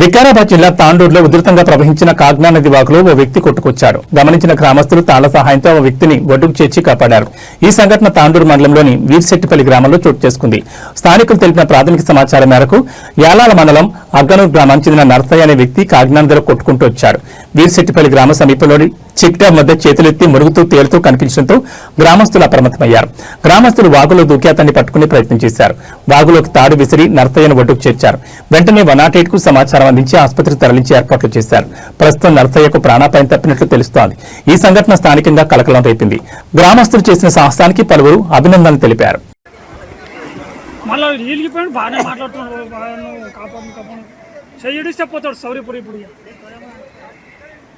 వికారాబాద్ జిల్లా తాండూరులో ఉధృతంగా ప్రవహించిన కాగ్నా నది వాగులో ఓ వ్యక్తి కొట్టుకొచ్చాడు. గమనించిన గ్రామస్తులు తాళ్ళ సహాయంతో ఆ వ్యక్తిని ఒడ్డుకు చేర్చి కాపాడారు. ఈ సంఘటన తాండూరు మండలంలోని వీర్శెట్టిపల్లి గ్రామంలో చోటు చేసుకుంది. స్థానికులు తెలిపిన ప్రాథమిక సమాచారం మేరకు యాలాల మండలం అగ్గనూరు గ్రామానికి చెందిన నర్సయ్య అనే వ్యక్తి కాగ్నా నదిలో కొట్టుకుంటూ వచ్చాడు. వీర్శెట్టిపల్లి గ్రామ సమీపంలోని చెక్ డ్యాం వద్ద చేతులెత్తి మురుగుతూ తేలుతూ కనిపించడంతో గ్రామస్తులు అప్రమత్తమయ్యారు. గ్రామస్తులు వాగులో దూకి అతన్ని పట్టుకునే ప్రయత్నం చేశారు. వాగులోకి తాడు విసిరి నర్సయ్యను ఒడ్డుకు చేర్చారు. వెంటనే వన్ నాట్కు సమాచారం అందించి ఆసుపత్రికి తరలించి ఏర్పాట్లు చేశారు. ప్రస్తుతం నర్సయ్యకు ప్రాణాపాయం తప్పినట్లు తెలుస్తోంది. ఈ సంఘటన స్థానికంగా కలకలం రేపింది. గ్రామస్తులు చేసిన సాహసానికి పలువురు అభినందనలు తెలిపారు.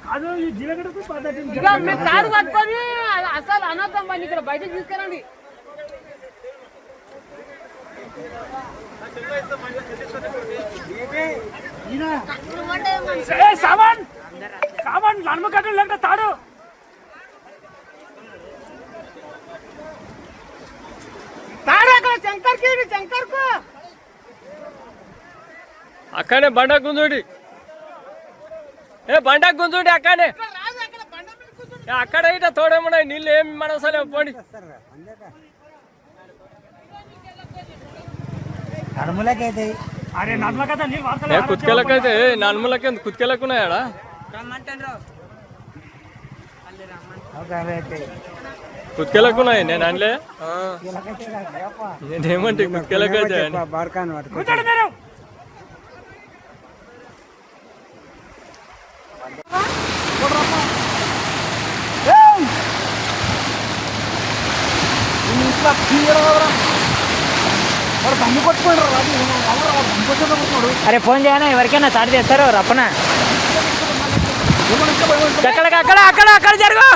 కాదు ఈ జీలగడ్డకు పట్టుకొని అసలు అనర్థం ఇక్కడ బయటకు తీసుకురండి. సామాన్! సామాన్ తాడు! అక్కడ బండ గుంజుడి. ఏ బండ గుంజుడి అక్కడ. అక్కడ ఇట తోడేమున్నాయి? నీళ్ళు ఏం మనసలే పోండి. నడుములకైతే కుత్కెలకైతే నన్ములకి కుత్కెలకున్నాయాడా ఒక అవి అయితే కుత్కెలకున్నాయి నేను అనలే. నేనేమంటే కుత్కెలకైతే అని. బార్కాన్ పట్టుకో కూర్చోండి మీరు అరే ఫోన్ చేయనా? ఎవరికైనా తాడు చేస్తారు రప్పన? అక్కడ అక్కడ అక్కడ అక్కడ జరుగు.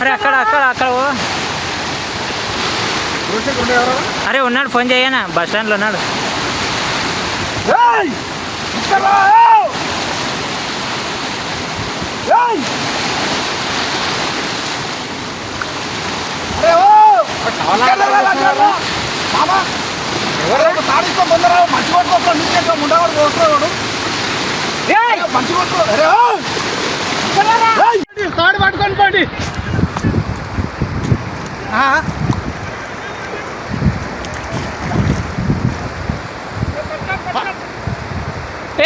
అరే అక్కడ అక్కడ అక్కడ అరే ఉన్నాడు ఫోన్ చేయనా? బస్ స్టాండ్లో ఉన్నాడు. తాడు పట్టుకొని పోండి.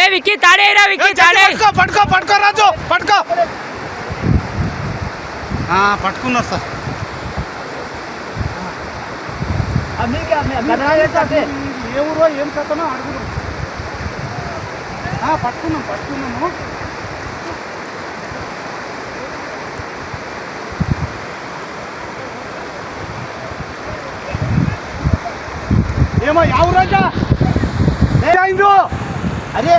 ఏ విక్కీ తాడేరా విక్కీ తాడే. పట్టుకో పట్టుకో పట్టుకో రాజు పట్టుకో. పట్టుకున్నారు సార్. ఏ ఊరో ఏం కథనో అడుగుదాం. ఆ, పట్టుకున్నాం పట్టుకున్నాము ఏమో అయిందో? అదే.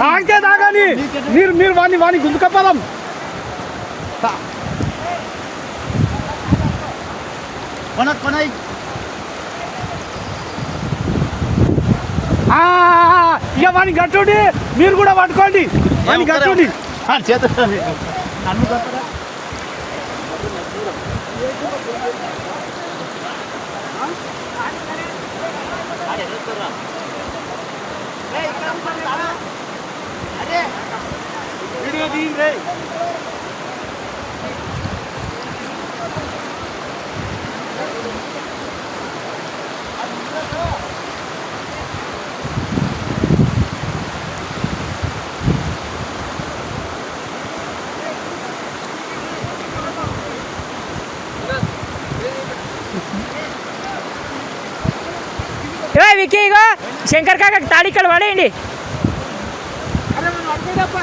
తాగితే తాగాని మీరు మీరు వాడిని వాడిని గుంజుకపోదాం కొన కొన ఇక వాడిని గట్టుడి మీరు కూడా పట్టుకోండి. వాడిని గట్టుడి చేత నన్ను కొట్టరా. వీడియో తీయండి ఏ విక్కీ ఇగో శంకర్ కాక తాడు ఇక్కడ పడేయండి అరే మనం అడుగుదప్ప